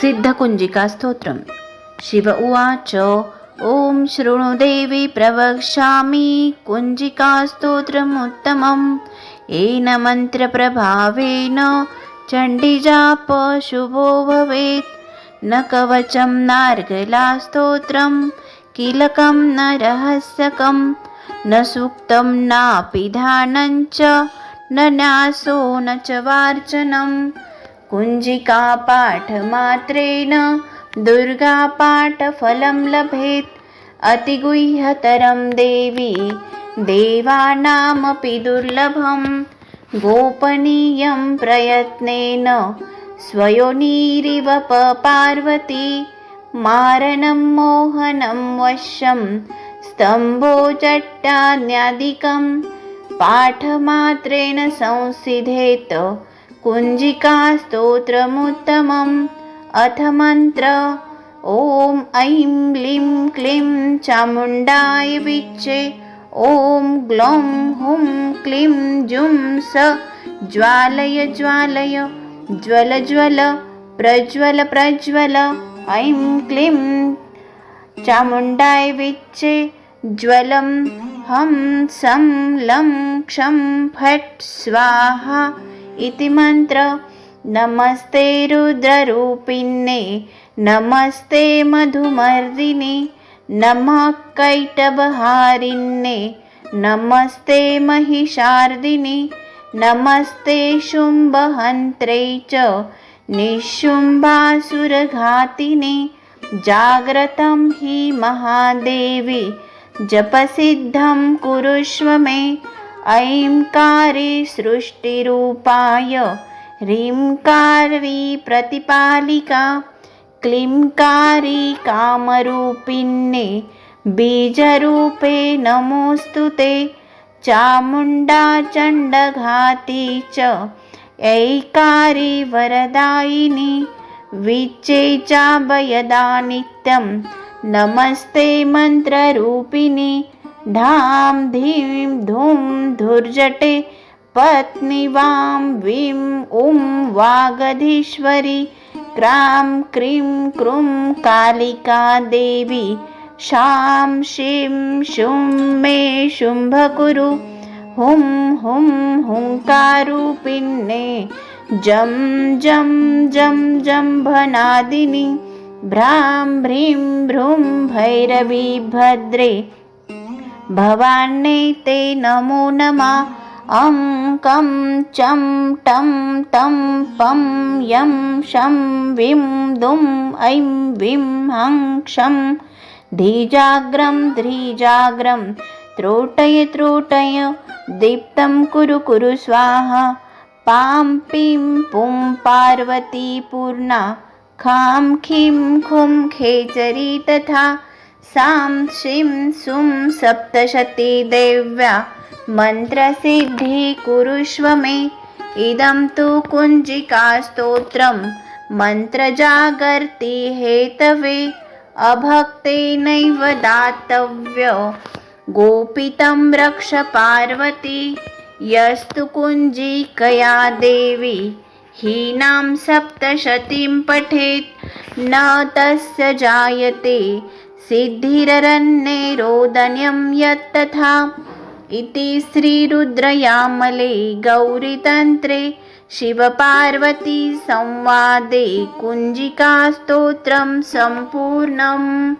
सिद्धकुञ्जिकास्तोत्रम् शिव उवाच ॐ शृणुदेवी प्रवक्ष्यामि। कुञ्जिकास्तोत्रमुत्तमं येन मन्त्रप्रभावेन चण्डिजापशुभो भवेत्। न कवचं नार्गलास्तोत्रं कीलकं न रहस्यकं न सूक्तं नापि ध्यानञ्च न न्यासो न च वार्चनम् कुञ्जिकापाठमात्रेण दुर्गापाठफलं लभेत्। अतिगुह्यतरं देवी देवानामपि दुर्लभं। गोपनीयं प्रयत्नेन स्वयोनिरिव पार्वती मारणं मोहनं वश्यं स्तम्भोचट्टान्यादिकं पाठमात्रेण संसिधेत कुञ्जिकास्तोत्रमुत्तमम्। अथ मन्त्र। ॐ ऐं लीं क्लीं चामुण्डाय विच्चे ॐ ग्लौं हुं क्लीं जुं स। ज्वालय ज्वालय ज्वल ज्वल प्रज्वल प्रज्वल। ऐं क्लीं चामुण्डाय विच्चे ज्वलं हं सं लं क्षं फट् स्वाहा इति मन्त्र। नमस्ते रुद्ररूपिणे नमस्ते मधुमर्दिनि नमः कैटभहारिणे नमस्ते महिषार्दिनि नमस्ते शुम्भहन्त्रे च निःशुम्भासुरघातिनि जाग्रतं हि महादेवी जपसिद्धं कुरुष्व मे ऐङ्कारी सृष्टिरूपाय ह्रीङ्कारी प्रतिपालिका क्लीङ्कारी कामरूपिण्ये बीजरूपे नमोऽस्तु ते चामुण्डा चण्डघाती च ऐकारी वरदायिनी विचे चाभयदा नित्यं नमस्ते मन्त्ररूपिणी धां धीं धूं धुर्जटे पत्नी वां वीं ऊं वागधीश्वरी क्रां क्रीं क्रूं कालिका देवी शां शीं शुं मे शुम्भकुरु हुं हुं हुङ्कारूपिण्ये जं जं जं जम्भनादिनि भ्रां भ्रीं भ्रूं भैरवी भद्रे भवान्यै ते नमो नमः। अं कं चं टं तं पं यं शं विं दुं ऐं विं हं क्षं। धीजाग्रं ध्रीजाग्रं त्रोटय त्रोटय दीप्तं कुरु कुरु स्वाहा। पां पिं पुं पार्वती पूर्णा। खां खीं खुं खेचरी तथा सां शिं सुं सप्तशती देव्या मन्त्रसिद्धि कुरुष्व मे। इदं तु कुञ्जिकास्तोत्रं मन्त्रजागर्ति हेतवे। अभक्तेनैव दातव्य गोपितं रक्ष पार्वती। यस्तु कुञ्जिकया देवी हीनां सप्तशतीं पठेत्। न तस्य जायते सिद्धिररण्यरोदन्यं यत्तथा। इति श्रीरुद्रयामले गौरीतन्त्रे शिवपार्वतीसंवादे कुञ्जिकास्तोत्रं सम्पूर्णम्